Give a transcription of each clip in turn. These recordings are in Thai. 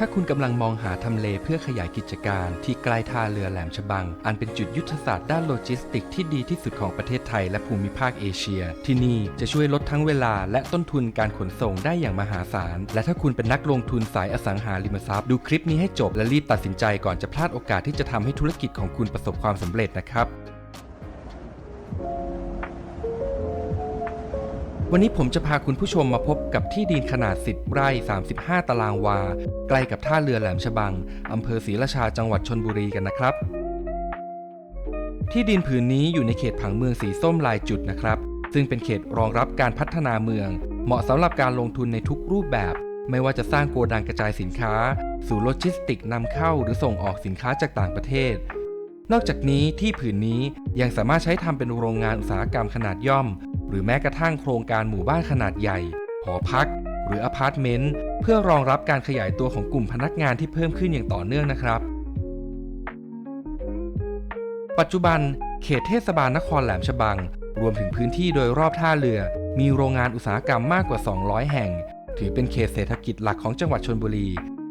ถ้าคุณกำลังมองหาทำเลเพื่อขยายกิจการที่ใกล้ท่าเรือแหลมฉบัง อันเป็นจุดยุทธศาสตร์ด้านโลจิสติกที่ดีที่สุดของประเทศไทยและภูมิภาคเอเชีย ที่นี่จะช่วยลดทั้งเวลาและต้นทุนการขนส่งได้อย่างมหาศาล และถ้าคุณเป็นนักลงทุนสายอสังหาริมทรัพย์ ดูคลิปนี้ให้จบและรีบตัดสินใจก่อนจะพลาดโอกาสที่จะทำให้ธุรกิจของคุณประสบความสำเร็จนะครับ วันนี้ผมจะพาคุณผู้ชมมาพบกับที่ดินขนาด 10 ไร่ 35 ตารางวา ใกล้กับท่าเรือแหลมฉบัง อำเภอศรีราชาจังหวัดชนบุรีกันนะครับ ที่ดินผืนนี้อยู่ในเขตผังเมืองสีส้มลายจุดนะครับ ซึ่งเป็นเขตรองรับการพัฒนาเมือง เหมาะสำหรับการลงทุนในทุกรูปแบบ ไม่ว่าจะสร้างโกดังกระจายสินค้า สู่โลจิสติกนำเข้า หรือส่งออกสินค้าจากต่างประเทศ นอกจากนี้ที่ผืนนี้ยังสามารถใช้ทำเป็นโรงงานอุตสาหกรรมขนาดย่อม หรือแม้กระทั่งโครงการหมู่บ้านขนาดใหญ่ หอพัก หรืออพาร์ตเมนต์เพื่อรองรับการขยายตัวของกลุ่มพนักงานที่เพิ่มขึ้นอย่างต่อเนื่องนะครับ ปัจจุบันเขตเทศบาลนครแหลมฉบัง รวมถึงพื้นที่โดยรอบท่าเรือ มีโรงงานอุตสาหกรรมมากกว่า 200 แห่ง ถือเป็นเขตเศรษฐกิจหลักของจังหวัดชลบุรี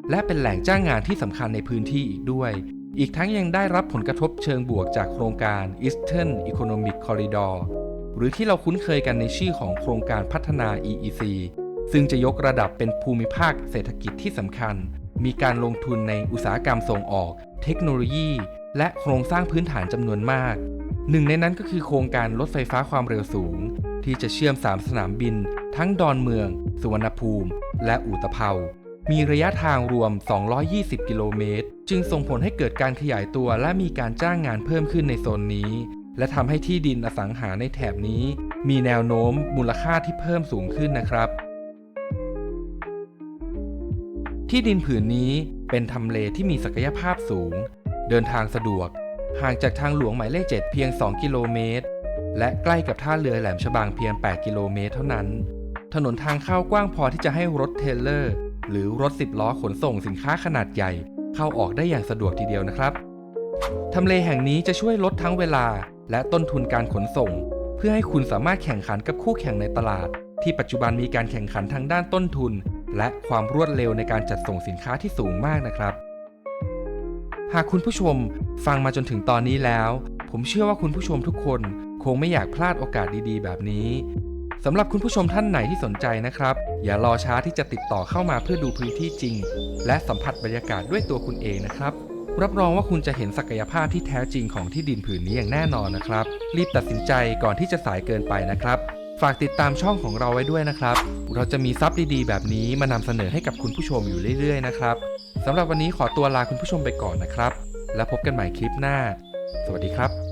และเป็นแหล่งจ้างงานที่สำคัญในพื้นที่อีกด้วย อีกทั้งยังได้รับผลกระทบเชิงบวกจากโครงการ Eastern Economic Corridor หรือที่เราคุ้นเคยกันในชื่อของโครงการพัฒนา EEC ซึ่งจะยกระดับเป็นภูมิภาคเศรษฐกิจที่สำคัญ มีการลงทุนในอุตสาหกรรมส่งออก เทคโนโลยี และโครงสร้างพื้นฐานจำนวนมาก หนึ่งในนั้นก็คือโครงการรถไฟฟ้าความเร็วสูง ที่จะเชื่อม 3 สนามบิน ทั้งดอนเมือง สุวรรณภูมิ และอู่ตะเภามีระยะทางรวม 220 กิโลเมตร จึงส่งผลให้เกิดการขยายตัวและมีการจ้างงานเพิ่มขึ้นในโซนนี้ และทำให้ที่ดินอสังหาในแถบนี้ มีแนวโน้มมูลค่าที่เพิ่มสูงขึ้นนะครับ ที่ดินผืนนี้เป็นทำเลที่มีศักยภาพสูง เดินทางสะดวก ห่างจากทางหลวงหมายเลข 7 เพียง 2 กิโลเมตร และใกล้กับท่าเรือแหลมฉบังเพียง 8 กิโลเมตรเท่านั้น ถนนทางเข้ากว้างพอที่จะให้รถเทลเลอร์ หรือรถ10ล้อขนส่งสินค้าขนาดใหญ่ เข้าออกได้อย่างสะดวกทีเดียวนะครับทำเลแห่งนี้จะช่วยลดทั้งเวลา และต้นทุนการขนส่ง เพื่อให้คุณสามารถแข่งขันกับคู่แข่งในตลาด ที่ปัจจุบันมีการแข่งขันทางด้านต้นทุน และความรวดเร็วในการจัดส่งสินค้าที่สูงมากนะครับ หากคุณผู้ชมฟังมาจนถึงตอนนี้แล้ว ผมเชื่อว่าคุณผู้ชมทุกคนคงไม่อยากพลาดโอกาสดีๆ แบบนี้สำหรับคุณผู้ชมท่านไหนที่สนใจนะครับ อย่ารอช้าที่จะติดต่อเข้ามาเพื่อดูพื้นที่จริง และสัมผัสบรรยากาศด้วยตัวคุณเองนะครับ รับรองว่าคุณจะเห็นศักยภาพที่แท้จริงของที่ดินผืนนี้อย่างแน่นอนนะครับ รีบตัดสินใจก่อนที่จะสายเกินไปนะครับ ฝากติดตามช่องของเราไว้ด้วยนะครับ เราจะมีซับดีๆ แบบนี้มานำเสนอให้กับคุณผู้ชมอยู่เรื่อยๆนะครับสำหรับวันนี้ขอตัวลาคุณผู้ชมไปก่อนนะครับ แล้วพบกันใหม่คลิปหน้า สวัสดีครับ